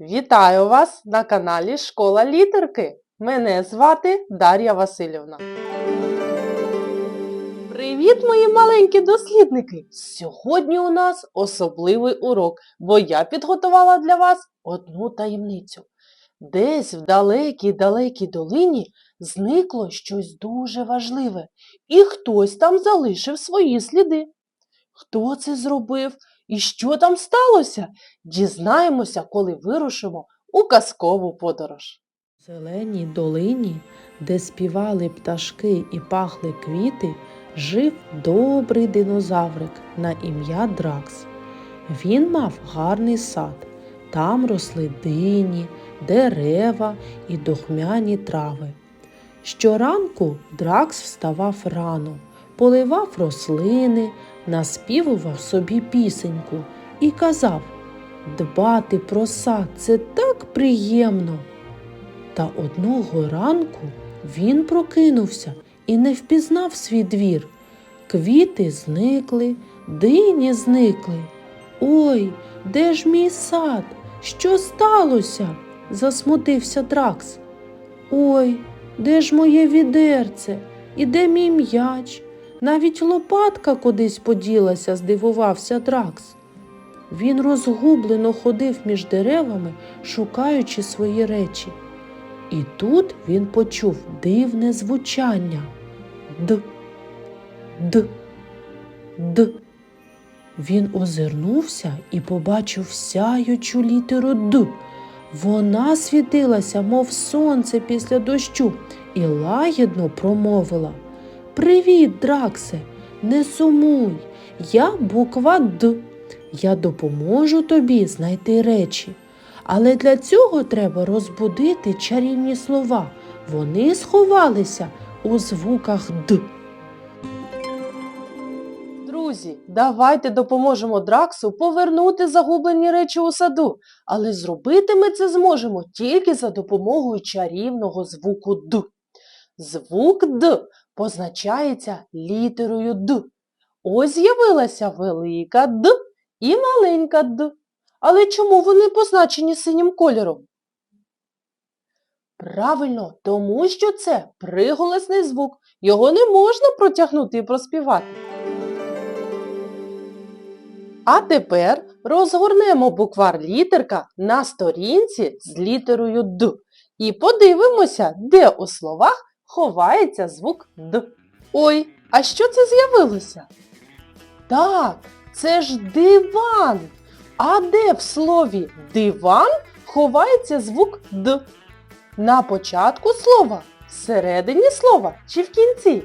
Вітаю вас на каналі Школа літерки. Мене звати Дар'я Васильівна. Привіт, мої маленькі дослідники! Сьогодні у нас особливий урок, бо я підготувала для вас одну таємницю. Десь в далекій далекій долині зникло щось дуже важливе, і хтось там залишив свої сліди. Хто це зробив і що там сталося? Дізнаємося, коли вирушимо у казкову подорож. В зеленій долині, де співали пташки і пахли квіти, жив добрий динозаврик на ім'я Дракс. Він мав гарний сад. Там росли дині, дерева і духмяні трави. Щоранку Дракс вставав рано, поливав рослини, наспівував собі пісеньку і казав Дбати про сад це так приємно. Та одного ранку він прокинувся і не впізнав свій двір. Квіти зникли, дині зникли. Ой, де ж мій сад? Що сталося? засмутився Дракс. Ой, де ж моє відерце? І де мій м'яч? Навіть лопатка кудись поділася, здивувався Дракс. Він розгублено ходив між деревами, шукаючи свої речі. І тут він почув дивне звучання Д. Д. Д. Він озирнувся і побачив сяючу літеру Д. Вона світилася, мов сонце після дощу, і лагідно промовила Привіт, Драксе, не сумуй, я буква Д. Я допоможу тобі знайти речі. Але для цього треба розбудити чарівні слова. Вони сховалися у звуках Д. Друзі, давайте допоможемо Драксу повернути загублені речі у саду, але зробити ми це зможемо тільки за допомогою чарівного звуку Д. Звук Д позначається літерою Д. Ось з'явилася велика Д і маленька Д. Але чому вони позначені синім кольором? Правильно, тому що це приголосний звук. Його не можна протягнути і проспівати. А тепер розгорнемо буквар літерка на сторінці з літерою Д і подивимося, де у словах ховається звук Д. Ой, а що це з'явилося? Так, це ж диван. А де в слові диван ховається звук Д? На початку слова, всередині слова чи в кінці?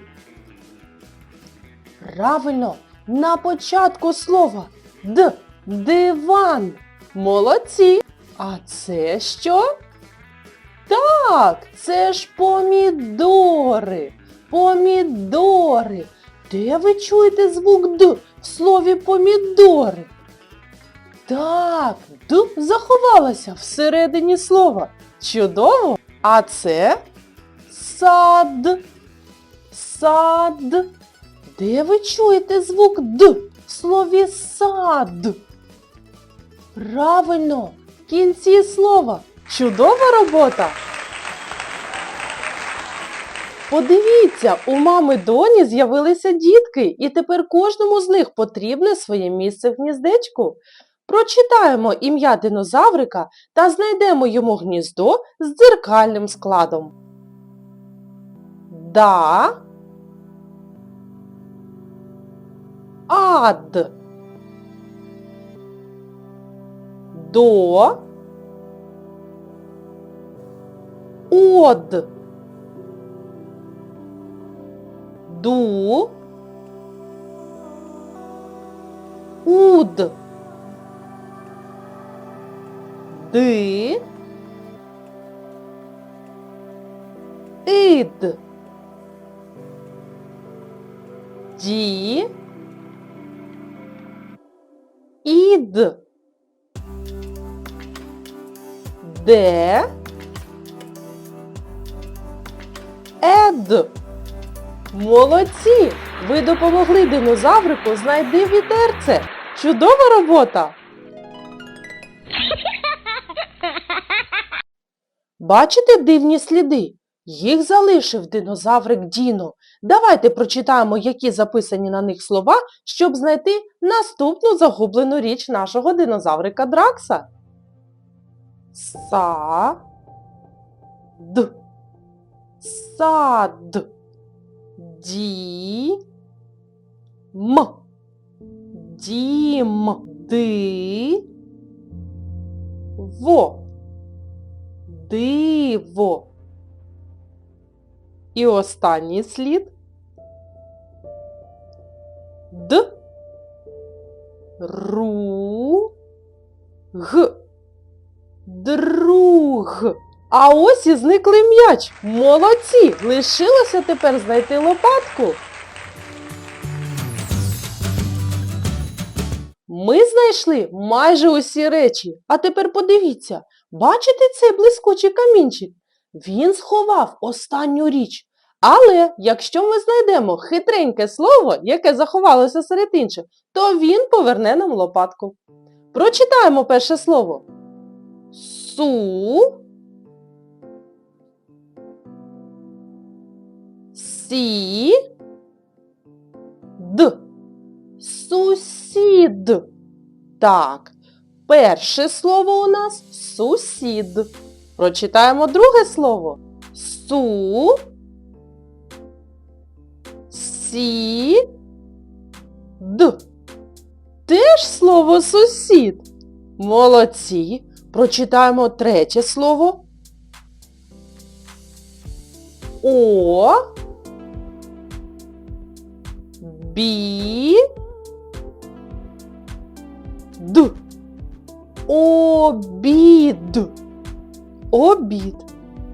Правильно, на початку слова Д. Диван. Молодці. А це що? Так, це ж помідори. Помідори. Де ви чуєте звук Д в слові помідори? Так, Д заховалася всередині слова. Чудово! А це сад. Сад. Де ви чуєте звук Д в слові сад? Правильно, в кінці слова. Чудова робота! Подивіться, у мами доні з'явилися дітки, і тепер кожному з них потрібне своє місце в гніздечку. Прочитаємо ім'я динозаврика та знайдемо йому гніздо з дзеркальним складом. Да. Ад. До. Од. Ду. Уд. Ди. Ид. Ді. Ід. Де. Ед. Молодці! Ви допомогли динозаврику знайти вітерце. Чудова робота! Бачите дивні сліди? Їх залишив динозаврик Діно. Давайте прочитаємо, які записані на них слова, щоб знайти наступну загублену річ нашого динозаврика Дракса. Са. Д. Сад. Ді. М. Дім. Ди. Во. Диво. І останній слід. Д. Ру. Г. Друг. А ось і зниклий м'яч. Молодці! Лишилося тепер знайти лопатку. Ми знайшли майже усі речі. А тепер подивіться, бачите цей блискучий камінчик? Він сховав останню річ. Але якщо ми знайдемо хитреньке слово, яке заховалося серед інших, то він поверне нам лопатку. Прочитаємо перше слово. Су. Сі. Д. Сусід. Так, перше слово у нас сусід. Прочитаємо друге слово. Су. Сі. Д. Теж слово сусід. Молодці. Прочитаємо третє слово. О. Бі. Д. Обід. Обід.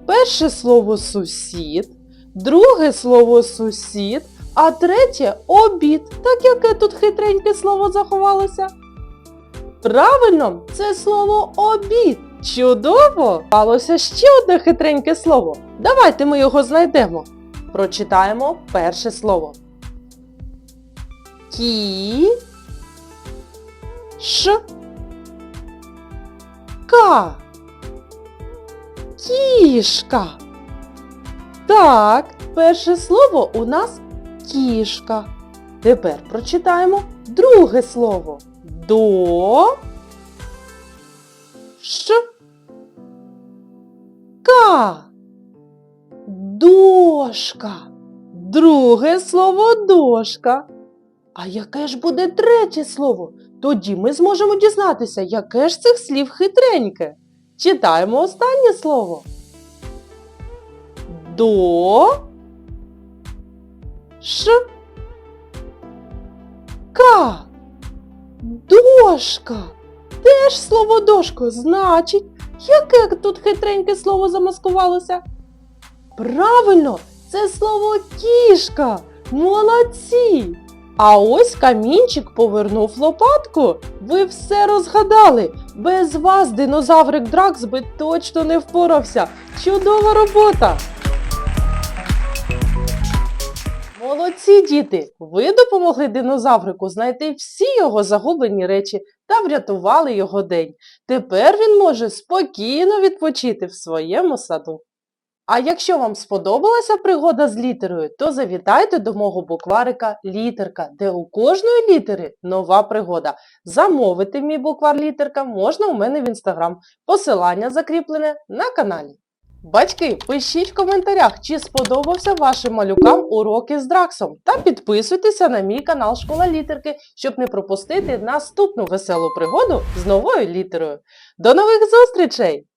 Перше слово сусід, друге слово сусід, а третє обід. Так яке тут хитреньке слово заховалося? Правильно, це слово обід. Чудово! Сталося ще одне хитреньке слово. Давайте ми його знайдемо. Прочитаємо перше слово. Кі. Ш. Ка. Кішка. Так, перше слово у нас кішка. Тепер прочитаємо друге слово. До. Ш. Ка. Дошка. Друге слово дошка. А яке ж буде третє слово? Тоді ми зможемо дізнатися, яке ж цих слів хитреньке. Читаємо останнє слово. До. Ш. Ка. Дошка. Теж слово дошко. Значить, яке тут хитреньке слово замаскувалося? Правильно, це слово кішка. Молодці! А ось камінчик повернув лопатку. Ви все розгадали. Без вас динозаврик Дракс би точно не впорався. Чудова робота! Молодці діти! Ви допомогли динозаврику знайти всі його загублені речі та врятували його день. Тепер він може спокійно відпочити в своєму саду. А якщо вам сподобалася пригода з літерою, то завітайте до мого букварика Літерка, де у кожної літери нова пригода. Замовити мій буквар літерка можна у мене в інстаграм. Посилання закріплене на каналі. Батьки, пишіть в коментарях, чи сподобався вашим малюкам уроки з Драксом. Та підписуйтеся на мій канал Школа Літерки, щоб не пропустити наступну веселу пригоду з новою літерою. До нових зустрічей!